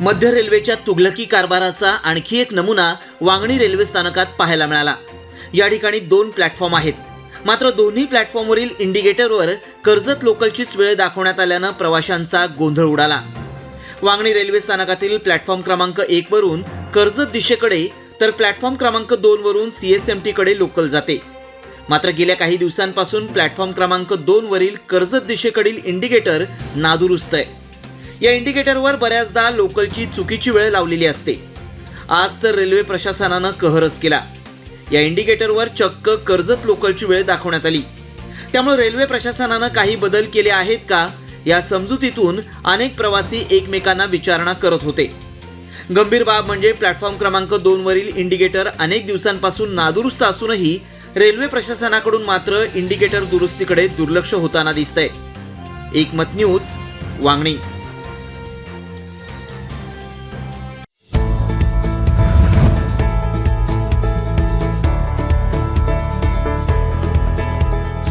मध्य रेल्वेच्या तुघलकी कारभाराचा आणखी एक नमुना वांगणी रेल्वे स्थानकात पाहायला मिळाला. या ठिकाणी दोन प्लॅटफॉर्म आहेत. मात्र दोन्ही प्लॅटफॉर्मवरील इंडिकेटरवर कर्जत लोकलचीच वेळ दाखवण्यात आल्यानं प्रवाशांचा गोंधळ उडाला. वांगणी रेल्वे स्थानकातील प्लॅटफॉर्म क्रमांक एक वरून कर्जत दिशेकडे तर प्लॅटफॉर्म क्रमांक दोन वरून सी एस एम टीकडे लोकल जाते. मात्र गेल्या काही दिवसांपासून प्लॅटफॉर्म क्रमांक दोन वरील कर्जत दिशेकडील इंडिकेटर नादुरुस्त आहे. या इंडिकेटरवर बऱ्याचदा लोकलची चुकीची वेळ लावलेली असते. आज तर रेल्वे प्रशासनानं कहरच केला. या इंडिकेटरवर चक्क कर्जत लोकलची वेळ दाखवण्यात आली. त्यामुळे रेल्वे प्रशासनानं काही बदल केले आहेत का या समजुतीतून अनेक प्रवासी एकमेकांना विचारणा करत होते. गंभीर बाब म्हणजे प्लॅटफॉर्म क्रमांक दोनवरील इंडिकेटर अनेक दिवसांपासून नादुरुस्त असूनही रेल्वे प्रशासनाकडून मात्र इंडिकेटर दुरुस्तीकडे दुर्लक्ष होताना दिसतंय. एकमत न्यूज वांगणी.